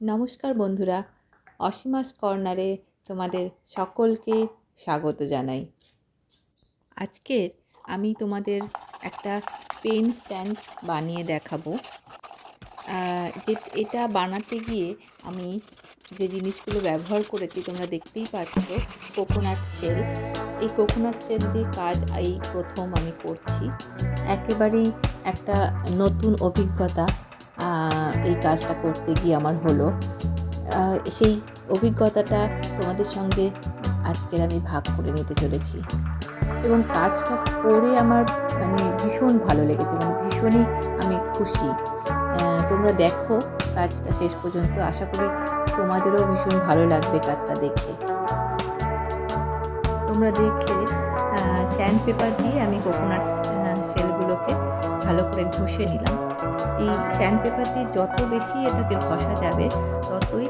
নমস্কার বন্ধুরা, অসীমাস কর্নারে তোমাদের সকলকে স্বাগত জানাই। আজকের আমি তোমাদের একটা পেন স্ট্যান্ড বানিয়ে দেখাবো। যে, এটা বানাতে গিয়ে আমি যে জিনিসগুলো ব্যবহার করেছি, তোমরা দেখতেই পাচ্ছ কোকোনাট শেল এই কোকোনাট শেল দিয়ে কাজ এই প্রথম আমি করছি। একেবারেই একটা নতুন অভিজ্ঞতা। এই কাজটা করতে গিয়ে আমার হলো। সেই অভিজ্ঞতাটা তোমাদের সঙ্গে আজকের আমি ভাগ করে নিতে চলেছি। এবং কাজটা করে আমার মানে ভীষণ ভালো লেগেছে মানে ভীষণই আমি খুশি। তোমরা দেখো কাজটা শেষ পর্যন্ত, আশা করি তোমাদেরও ভীষণ ভালো লাগবে কাজটা দেখে। তোমরা দেখলে স্যান্ড পেপার দিয়ে আমি কোকোনাট শেলগুলোকে ভালো করে ঘষে নিলাম। এই স্যান্ড পেপার দিয়ে যত বেশি এটাকে ঘষা যাবে, ততই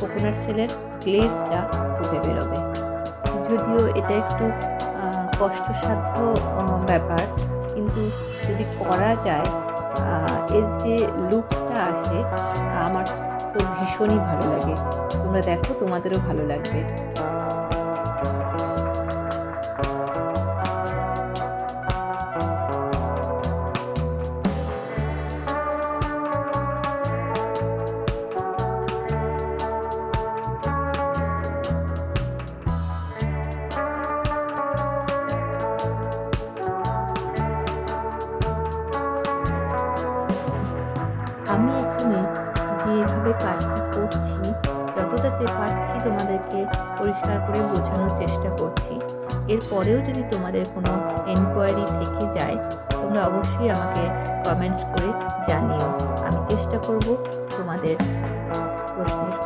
কোকোনাট শেলের গ্লেজটা ফুটে বেরোবে। যদিও এটা একটু কষ্টসাধ্য ব্যাপার, কিন্তু যদি করা যায় এর যে লুকসটা আসে, আমার তো ভীষণই ভালো লাগে। তোমরা দেখো, তোমাদেরও ভালো লাগবে। আমি এখানে যেভাবে কাজটা করছি, যতটা যে পারছি তোমাদেরকে পরিষ্কার করে বোঝানোর চেষ্টা করছি। এরপরেও যদি তোমাদের কোনো এনকোয়ারি থেকে যায়, তোমরা অবশ্যই আমাকে কমেন্টস করে জানিও। আমি চেষ্টা করব তোমাদের প্রশ্নের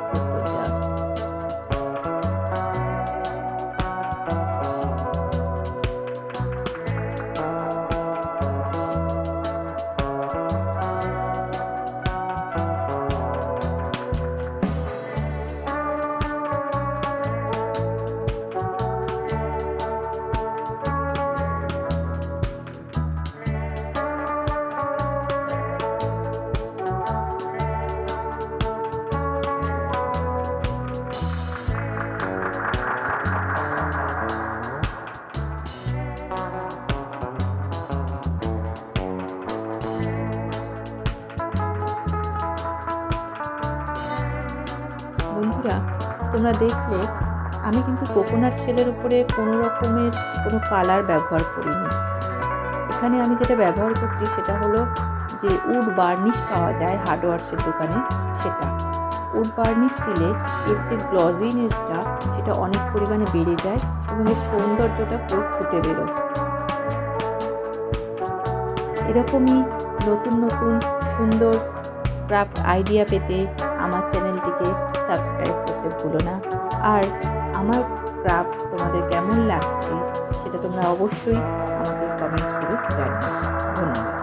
তোমরা দেখলে আমি কিন্তু কোকোনাট শেলের উপরে কোনো রকমের কোনো কালার ব্যবহার করিনি। এখানে আমি যেটা ব্যবহার করছি সেটা হলো যে উড বার্নিশ পাওয়া যায় হার্ডওয়ার্সের দোকানে, সেটা। উড বার্নিশ দিলে এর যে গ্লজিনেসটা সেটা অনেক পরিমাণে বেড়ে যায় এবং এর সৌন্দর্যটা পুরো ফুটে বেরোয়। এরকমই নতুন নতুন সুন্দর ক্রাফট আইডিয়া পেতে আমার চ্যানেলটিকে সাবস্ক্রাইব করতে ভুলো না। আর আমার ক্রাফট তোমাদের কেমন লাগছে, সেটা তোমরা অবশ্যই আমাকে কমেন্টস করে জানিও। ধন্যবাদ।